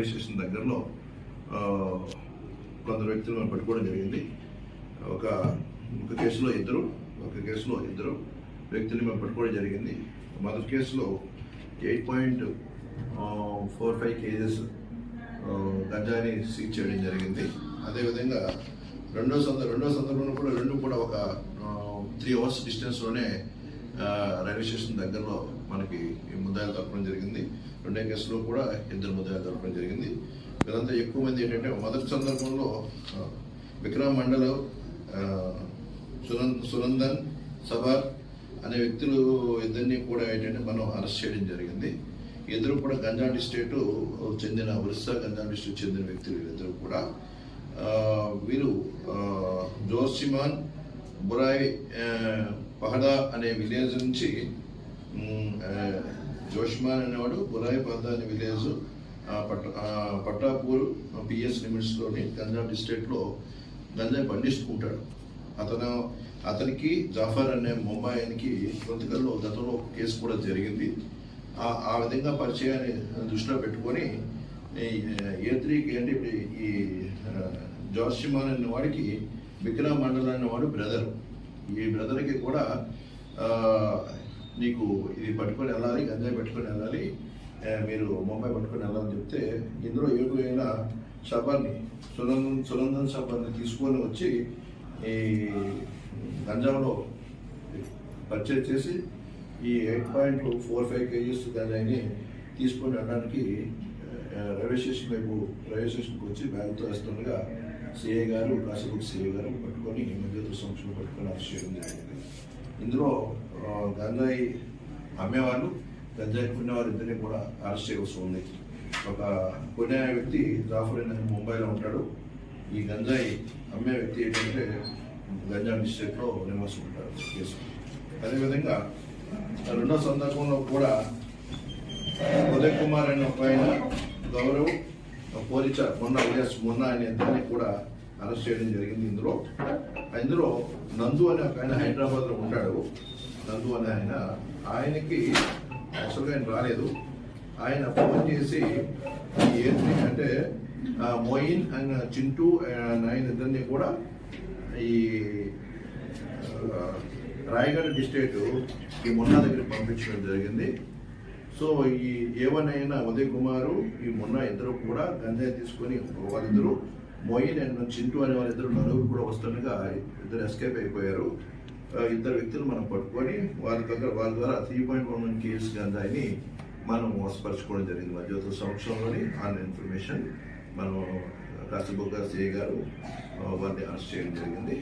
Railway station దగ్గరలో కొందరు వ్యక్తులు మనం పట్టుకోవడం జరిగింది. ఒక ఒక కేసులో ఇద్దరు ఒక కేసులో ఇద్దరు వ్యక్తుల్ని మనం పట్టుకోవడం జరిగింది. మొదటి కేసులో eight point four five kgs గంజాని seize చేయడం జరిగింది. అదేవిధంగా రెండో సందర్భ రెండో సందర్భంలో కూడా రెండు కూడా ఒక త్రీ అవర్స్ డిస్టెన్స్లోనే రైల్వే స్టేషన్ దగ్గరలో మనకి ముద్దాయిలు దొరకడం జరిగింది. రెండో కేసులో కూడా ఇద్దరు ముద్దాయిలు దొరకడం జరిగింది. వీళ్ళంతా ఎక్కువ మంది ఏంటంటే మొదటి సందర్భంలో విక్రమ్ మండల్ సునంద సునంద్ సునందన్ సబార్ అనే వ్యక్తులు ఇద్దరిని కూడా ఏంటంటే మనం అరెస్ట్ చేయడం జరిగింది. ఇద్దరు కూడా గంజా డిస్ట్రిక్ట్ చెందిన ఒరిస్సా గంజా డిస్ట్రిక్ట్ చెందిన వ్యక్తులు వీళ్ళిద్దరు కూడా. వీరు జోర్సిమాన్ బురాయ్ పహడా అనే విలేజ్ నుంచి జోష్మాన్ అనేవాడు బులాయి పహదా అనే విలేజ్ ఆ, పట్ట పట్టాపూర్ పిఎస్ లిమిట్స్లోని గంజా డిస్ట్రిక్ట్లో గంజాయి పండిస్తుంటాడు. అతను అతనికి జాఫర్ అనే ముంబాయికి కొంతకాలంలో గతంలో కేసు కూడా జరిగింది. ఆ విధంగా పరిచయాన్ని దృష్టిలో పెట్టుకొని ఏ త్రీకి అంటే ఈ జోష్మాన్ అనేవాడికి అనే వాడికి విక్రమ్ మండల్ అనేవాడు బ్రదర్. ఈ బ్రదర్కి కూడా నీకు ఇది పట్టుకొని వెళ్ళాలి గంజాయి పట్టుకొని వెళ్ళాలి మీరు ముంబై పట్టుకొని వెళ్ళాలని చెప్తే ఇందులో ఏడు వేల షబాన్ని సునందన్ సునందన్ షబాన్ని తీసుకొని వచ్చి ఈ గంజాంలో పర్చేజ్ చేసి ఈ eight point four five kgs గంజాయిని తీసుకొని వెళ్ళడానికి రైల్వే స్టేషన్ వైపు రైల్వే స్టేషన్కి వచ్చి బ్యాగ్తో వేస్తుండగా సిఐ గారు కాసేపు సిఐ గారు పట్టుకొని మధ్య సంవత్సరం పట్టుకొని అరెస్ట్ చేయడం జరిగింది. ఇందులో ఆ, గంజాయి అమ్మేవాళ్ళు గంజాయి కొనేవారు ఇద్దరిని కూడా అరెస్ట్ చేయవలసి ఉంది. ఒక కొనే వ్యక్తి జాఫర్ అనే ముంబైలో ఉంటాడు. ఈ గంజాయి అమ్మే వ్యక్తి ఏంటంటే గంజా డిస్ట్రిక్ట్లో నివాసం ఉంటాడు. కేసు అదేవిధంగా రెండో సందర్భంలో కూడా ఉదయ్ కుమార్ అనే ఒక ఆయన గౌరవ్ పోలీచ మొన్న ఉదయస్ మొన్న అనే ఇద్దరిని కూడా అరెస్ట్ చేయడం జరిగింది ఇందులో. ఇందులో నందు అనే ఒక ఆయన హైదరాబాద్లో ఉంటాడు. నందు అనే ఆయన ఆయనకి యాక్చువల్గా ఆయన రాలేదు. ఆయన ఫోన్ చేసి ఈ అంటే మొయిన్ అండ్ చింటూ అండ్ ఆయన ఇద్దరిని కూడా ఈ రాయగఢ డిస్ట్రిక్ట్ ఈ మొన్న దగ్గరికి పంపించడం జరిగింది. సో ఈ ఏవనైనా ఉదయ్ కుమారు ఈ మొన్న ఇద్దరు కూడా గంజాయి తీసుకొని వాళ్ళిద్దరు మొయిన్ అండ్ చింటూ అనే వాళ్ళిద్దరు నలుగురు కూడా వస్తుండగా ఇద్దరు ఎస్కేప్ అయిపోయారు. ఇద్దరు వ్యక్తులు మనం పట్టుకొని వాళ్ళ దగ్గర వాళ్ళ ద్వారా three point one one kgs గంజాయిని మనం మోసపరచుకోవడం జరిగింది. మధ్య సంవత్సరంలోని ఆన్ ఇన్ఫర్మేషన్ మనం కాసిబుగ్గా సిఐ గారు వారిని అరెస్ట్ చేయడం జరిగింది.